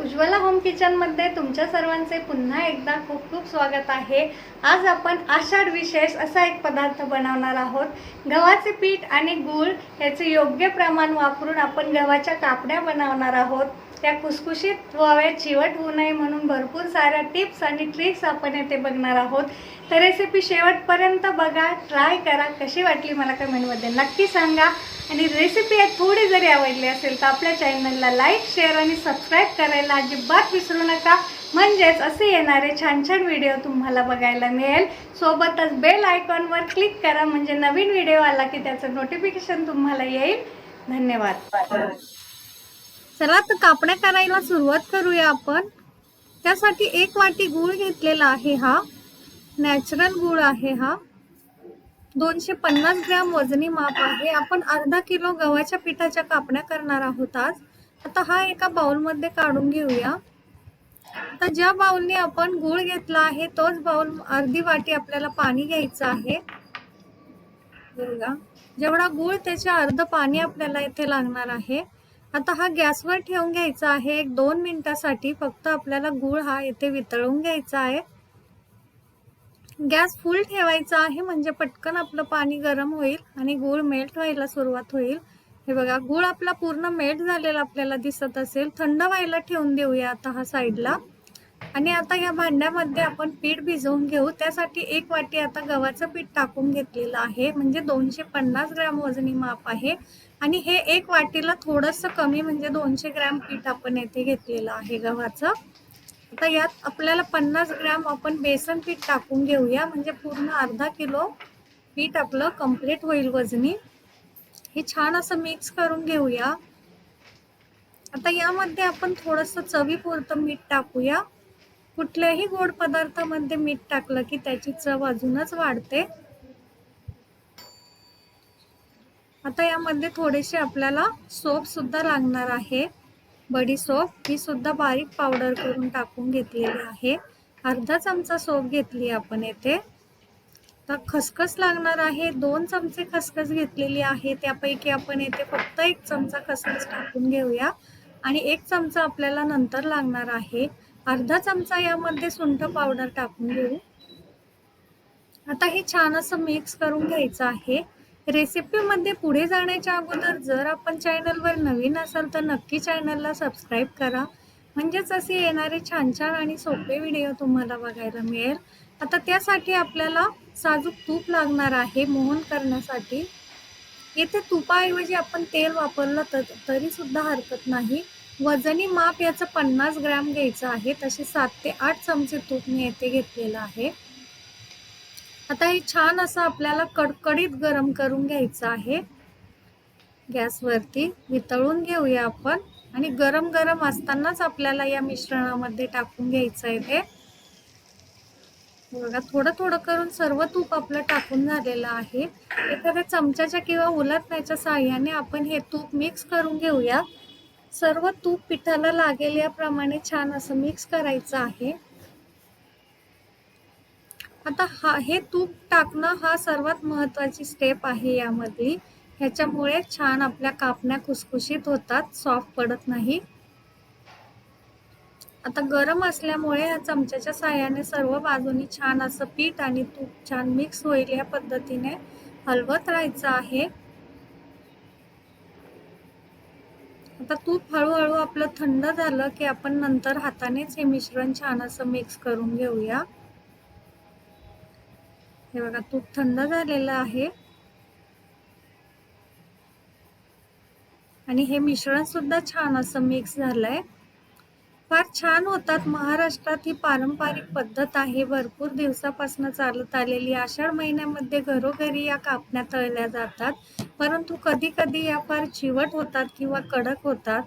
Ujjwala home किचनमध्ये तुमच्या सर्वांचे पुन्हा एकदा खूप खूप स्वागत आहे. आज आपण आषाढ विशेष असा एक पदार्थ बनवणार आहोत. गव्हाचे पीठ आणि गूळ याचे योग्य प्रमाण वापरून आपण गव्हाच्या कापड्या बनवणार आहोत. त्या कुसकुशीत व्हाव्या चिवट होऊ नये म्हणून भरपूर साऱ्या टिप्स आणि ट्रिक्स आपण येथे बघणार आहोत. तर रेसिपी शेवटपर्यंत बघा ट्राय करा. कशी वाटली मला कमेंटमध्ये नक्की सांगा. आणि रेसिपी थोडी जरी आवडली असेल तर आपल्या चॅनलला लाईक शेअर आणि सबस्क्राईब करायला अजिबात विसरू नका. म्हणजेच असे येणारे छान छान व्हिडिओ तुम्हाला बघायला मिळेल. सोबतच बेल आयकॉनवर क्लिक करा. म्हणजे नवीन व्हिडिओ आला की त्याचं नोटिफिकेशन तुम्हाला येईल. धन्यवाद. चला तर कापण्या करायला सुरुवात करूया आपण. त्यासाठी एक वाटी गूळ घेतलेला आहे हा. नॅचरल गूळ आहे हा. दोनशे पन्नास ग्रॅम वजनी माप आहे. आपण अर्धा किलो गव्हाच्या पिठाच्या कापण्या करणार आहोत आज. आता हा एका बाउलमध्ये काढून घेऊया. आता ज्या बाउलने आपण गूळ घेतला आहे तोच बाउल अर्धी वाटी आपल्याला पाणी घ्यायचं आहे. बघा जेवढा गूळ त्याच्या अर्ध पाणी आपल्याला इथे लागणार आहे. आता हा गॅसवर ठेवून घ्यायचा आहे. एक दोन मिनिटासाठी फक्त आपल्याला गूळ हा इथे वितळून घ्यायचा आहे. गॅस फुल ठेवायचा आहे म्हणजे पटकन आपलं पाणी गरम होईल आणि गूळ मेल्ट व्हायला सुरुवात होईल. हे बघा गूळ आपला पूर्ण मेल्ट झालेला आपल्याला दिसत असेल. थंड व्हायला ठेवून देऊया आता हा साईडला. आणि आता या भांड्यामध्ये आपण पीठ भिजवून घेऊ. त्यासाठी एक वाटी आता गव्हाचं पीठ टाकून घेतलेलं आहे. म्हणजे दोनशे पन्नास ग्रॅम वजनी माप आहे. आणि हे एक वाटीला थोडंसं कमी म्हणजे दोनशे ग्रॅम पीठ आपण येथे घेतलेलं आहे गव्हाचं. आता यात आपल्याला पन्नास ग्रॅम आपण बेसन पीठ टाकून घेऊया. म्हणजे पूर्ण अर्धा किलो पीठ आपलं कंप्लीट होईल वजनी. हे छान असं मिक्स करून घेऊया. आता यामध्ये आपण थोडंसं चवीपुरतं मीठ टाकूया. कुठल्याही गोड पदार्थामध्ये मीठ टाकलं की त्याची चव अजूनच वाढते. आता यामध्ये थोडेसे आपल्याला सोप सुद्धा लागणार आहे. बडीसोप ही सुद्धा बारीक पावडर करून टाकून घेतलेली आहे. अर्धा चमचा सोप घेतली आपण येथे. तर खसखस लागणार आहे. दोन चमचे खसखस घेतलेली आहे. त्यापैकी आपण येथे फक्त एक चमचा खसखस टाकून घेऊया. आणि एक चमचा आपल्याला नंतर लागणार आहे. अर्धा चमचा यामध्ये सुंठ पावडर टाकून घेऊ. आता हे छान असं मिक्स करून घ्यायचं आहे. रेसिपीमध्ये पुढे जाण्याच्या अगोदर जर आपण चॅनलवर नवीन असाल तर नक्की चॅनलला सबस्क्राईब करा. म्हणजेच असे येणारे छान छान आणि सोपे व्हिडिओ तुम्हाला बघायला मिळेल. आता त्यासाठी आपल्याला साजूक तूप लागणार आहे मोहन करण्यासाठी. येथे तुपाऐवजी आपण तेल वापरलं तर तरीसुद्धा हरकत नाही. वजनी माप याचं पन्नास ग्रॅम घ्यायचं आहे. तसे सात ते आठ चमचे तूप मी येथे घेतलेलं आहे. आता हे छान असं आपल्याला कडकडीत गरम करून घ्यायचं आहे. गॅसवरती वितळून घेऊया आपण. आणि गरम गरम असतानाच आपल्याला या मिश्रणामध्ये टाकून घ्यायचं आहे ते. बघा थोडं थोडं करून सर्व तूप आपलं टाकून झालेलं आहे. एखाद्या चमच्याच्या किंवा उलटण्याच्या साह्याने आपण हे तूप मिक्स करून घेऊया. सर्व तूप पिठाला लागेल याप्रमाणे छान असं मिक्स करायचं आहे. आता हा हे तूप टाकणं हा सर्वात महत्वाची स्टेप आहे यामधली ह्याच्यामुळे छान आपल्या कापण्या खुसखुशीत होतात सॉफ्ट पडत नाही. आता गरम असल्यामुळे या चमच्याच्या साह्याने सर्व बाजूनी छान असं पीठ आणि तूप छान मिक्स होईल या पद्धतीने हलवत राहायचं आहे. आता तूप हळूहळू आपलं थंड झालं की आपण नंतर हातानेच हे मिश्रण छान असं मिक्स करून घेऊया. हे बघा तूप थंड झालेलं आहे. आणि हे मिश्रण सुद्धा छान असं मिक्स झालंय. फार छान होतात. महाराष्ट्रात ही पारंपरिक पद्धत आहे. भरपूर दिवसापासून चालत आलेली. आषाढ महिन्यामध्ये घरोघरी या कापण्या तळल्या जातात. परंतु कधी कधी या फार चिवट होतात किंवा कडक होतात.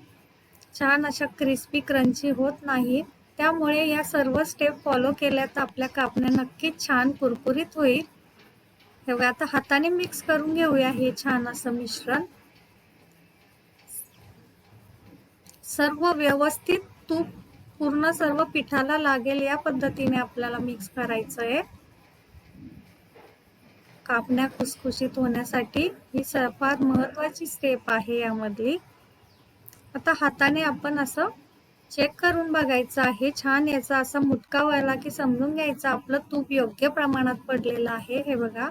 छान अशा क्रिस्पी क्रंची होत नाही त्यामुळे या सर्व स्टेप फॉलो केल्या तर आपल्या कापण्या नक्कीच छान कुरकुरीत होईल. हे बघा आता हाताने मिक्स करून घेऊया हे छान असं मिश्रण. सर्व व्यवस्थित तूप पूर्ण सर्व पिठाला लागेल या पद्धतीने आपल्याला मिक्स करायचं आहे कापण्या खुसखुशीत होण्यासाठी ही फार महत्वाची स्टेप आहे यामधली. आता हाताने आपण असं चेक करून बघायचं आहे. छान याचा असा मुटका व्हायला की समजून घ्यायचं. आपलं तूप योग्य प्रमाणात पडलेलं आहे. हे बघा.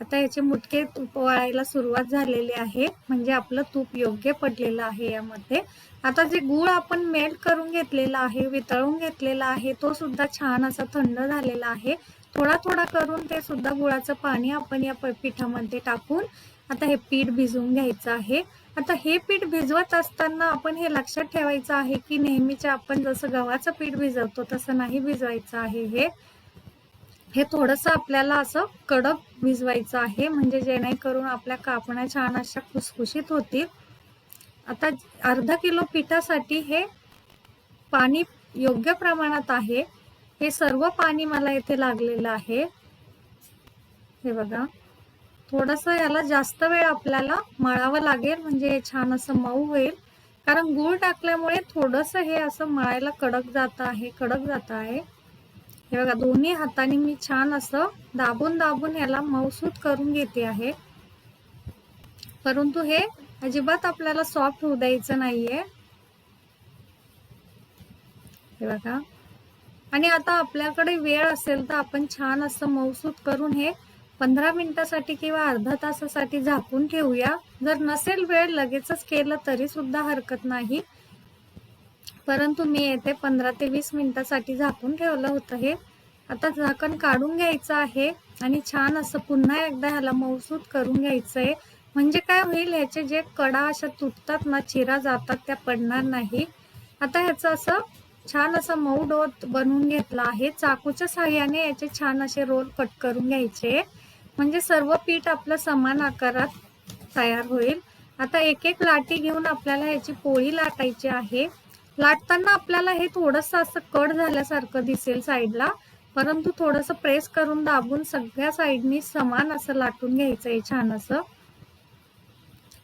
आता याचे मुटके तूप वाळायला सुरुवात झालेली आहे. म्हणजे आपलं तूप योग्य पडलेलं आहे यामध्ये. आता जे गूळ आपण मेल्ट करून घेतलेला आहे वितळून घेतलेला आहे तो सुद्धा छान असा थंड झालेला आहे. थोडा थोडा करून ते सुद्धा गुळाचं पाणी आपण या पिठामध्ये टाकून आता हे पीठ भिजवून घ्यायचं आहे. आता हे पीठ भिजवत असताना आपण हे लक्षात ठेवायचं आहे की नेहमीच्या आपण जसं गव्हाचं पीठ भिजवतो तसं नाही भिजवायचं आहे हे. हे थोडंसं आपल्याला असं कडक भिजवायचं आहे म्हणजे जेणेकरून आपल्या कापण्या छान अशा खुसखुशीत होतील. आता अर्धा किलो पिठासाठी हे पाणी योग्य प्रमाणात आहे. हे सर्व पाणी मला इथे लागलेलं आहे. हे बघा. थोडंसं याला जास्त वेळ आपल्याला मळावं लागेल म्हणजे हे छान असं मऊ होईल. कारण गूळ टाकल्यामुळे थोडस हे असं मळायला कडक जात आहे कडक जात आहे. हे बघा दोन्ही हाताने मी छान असं दाबून दाबून याला मऊसूत करून घेते आहे. परंतु हे अजिबात आपल्याला सॉफ्ट होऊ द्यायचं नाहीये. हे बघा. आणि आता आपल्याकडे वेळ असेल तर आपण छान असं मऊसूत करून हे पंधरा मिनिटासाठी किंवा अर्धा तासासाठी झाकून ठेवूया. जर नसेल वेळ लगेचच केलं तरी सुद्धा हरकत नाही. परंतु मी येथे पंधरा ते वीस मिनिटासाठी झाकून ठेवलं होतं हे. आता झाकण काढून घ्यायचं आहे आणि छान असं पुन्हा एकदा ह्याला मौसूद करून घ्यायचं आहे म्हणजे काय होईल ह्याचे जे कडा अशा तुटतात ना चिरा जातात त्या पडणार नाही. आता ह्याचं असं छान असं मऊ डोत बनवून घेतला आहे. चाकूच्या साह्याने याचे छान असे रोल कट करून घ्यायचे. म्हणजे सर्व पीठ आपलं समान आकारात तयार होईल. आता एक एक लाटी घेऊन आपल्याला याची पोळी लाटायची आहे. लाटताना आपल्याला हे थोडंसं असं कट झाल्यासारखं दिसेल साईडला परंतु थोडंसं प्रेस करून दाबून सगळ्या साईडनी समान असं लाटून घ्यायचं आहे छान असं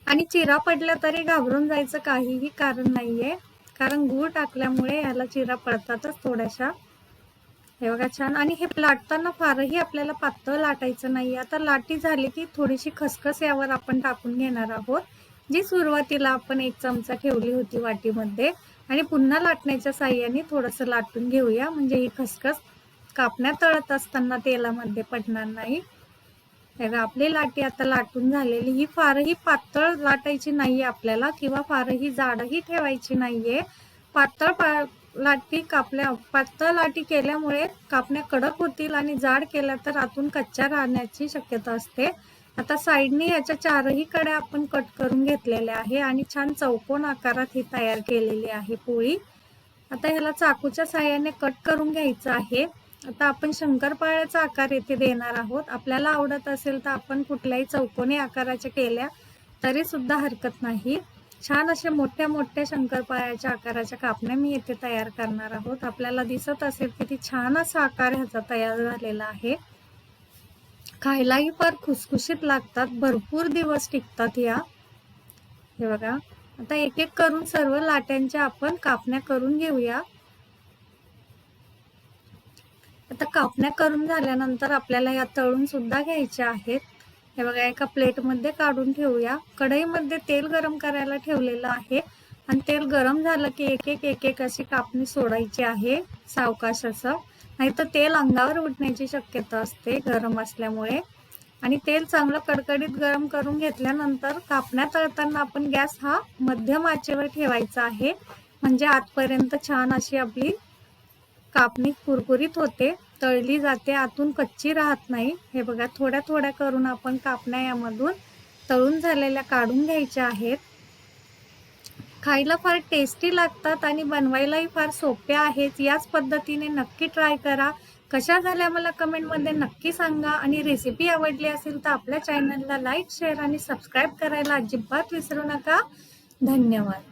आणि चिरा पडल्या तरी घाबरून जायचं काहीही कारण नाहीये कारण गूळ टाकल्यामुळे याला चिरा पडतातच थोड्याशा. हे बघा छान. आणि हे लाटताना फारही आपल्याला पातळ लाटायचं नाही आता लाटी झाली की थोडीशी खसखस यावर आपण टाकून घेणार आहोत. जी सुरुवातीला आपण एक चमचा ठेवली होती वाटीमध्ये. आणि पुन्हा लाटण्याच्या साह्याने थोडंसं लाटून घेऊया. म्हणजे ही खसखस कापण्या तळत असताना तेलामध्ये पडणार नाही. हे बघा, आपली लाटी आता लाटून झालेली. ही फारही पातळ लाटायची नाहीये आपल्याला किंवा फारही जाडही ठेवायची नाहीये. पातळ पा लाटी कापल्या पातळ लाटी केल्यामुळे कापण्या कडक होतील आणि जाड केल्या तर आतून कच्च्या राहण्याची शक्यता असते. आता साईडने याच्या चारही कड्या आपण कट करून घेतलेल्या आहे आणि छान चौकोन आकारात ही तयार केलेली आहे पोळी. आता ह्याला चाकूच्या साह्याने कट करून घ्यायचं आहे. आता आपण शंकरपाळ्याचा आकार येथे देणार आहोत. आपल्याला आवडत असेल तर आपण कुठल्याही चौकोनी आकाराच्या केल्या तरी सुद्धा हरकत नाही. छान अशा मोठ्या मोठ्या शंकरपाळ्याच्या आकाराच्या कापण्या मी येथे तयार करणार आहोत. आपल्याला दिसत असेल किती छान असा आकार ह्याचा तयार झालेला आहे. खायलाही फार खुसखुशीत लागतात. भरपूर दिवस टिकतात या. हे बघा. आता एक एक करून सर्व लाट्यांच्या आपण कापण्या करून घेऊया. आता कापण्या करून झाल्यानंतर आपल्याला या तळून सुद्धा घ्यायच्या आहेत. हे बघा एका प्लेटमध्ये काढून ठेवूया. कढईमध्ये तेल गरम करायला ठेवलेलं आहे. आणि तेल गरम झालं की एक एक एक एक अशी कापणी सोडायची आहे सावकाश असं नाहीतर तेल अंगावर उठण्याची शक्यता असते गरम असल्यामुळे. आणि तेल चांगलं कडकडीत गरम करून घेतल्यानंतर कापण्या तळताना आपण गॅस हा मध्यम आचेवर ठेवायचा आहे. म्हणजे आतपर्यंत छान अशी आपली कापणी कुरकुरीत होते. तळली जाते आतून कच्ची राहत नाही. हे बघा थोड्या थोड्या करून आपण कापण्या यामधून तळून झालेल्या काढून घ्यायच्या आहेत. खायला फार टेस्टी लागतात आणि बनवायलाही फार सोप्या आहेत. याच पद्धतीने नक्की ट्राय करा. कशा झाल्या मला कमेंटमध्ये नक्की सांगा. आणि रेसिपी आवडली असेल तर आपल्या चॅनलला लाईक शेअर आणि सबस्क्राईब करायला अजिबात विसरू नका. धन्यवाद.